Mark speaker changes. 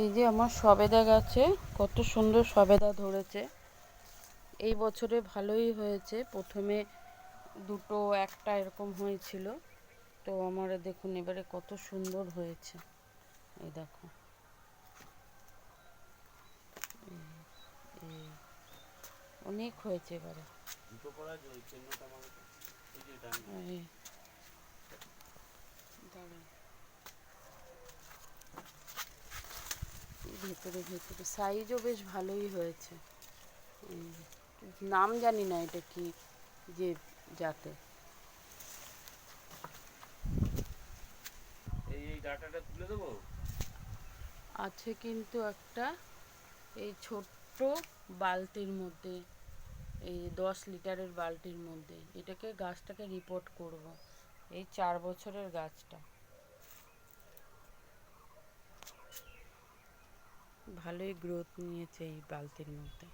Speaker 1: এই যে আমার সবেদা গাছে কত সুন্দর সবেদা ধরেছে। এই বছরে ভালোই হয়েছে। প্রথমে দুটো একটা এরকম হয়েছিল। তো আমার দেখুন এবারে কত সুন্দর হয়েছে। এই দেখো। অনেক হয়েছে এবারে। দাঁড়ান। ভেতরে ভেতরে। সাইজও বেশ ভালোই হয়েছে। নাম জানি না এটা কি যে
Speaker 2: এই ডাটাটা তুলে দেবো?
Speaker 1: আছে কিন্তু একটা এই ছোট্ট বালতির মধ্যে এই দশ লিটারের বালতির মধ্যে। এটাকে গাছটাকে রিপোর্ট করব। এই চার বছরের গাছটা। ভালোই গ্রোথ নিয়েছে এই বালতির মধ্যে।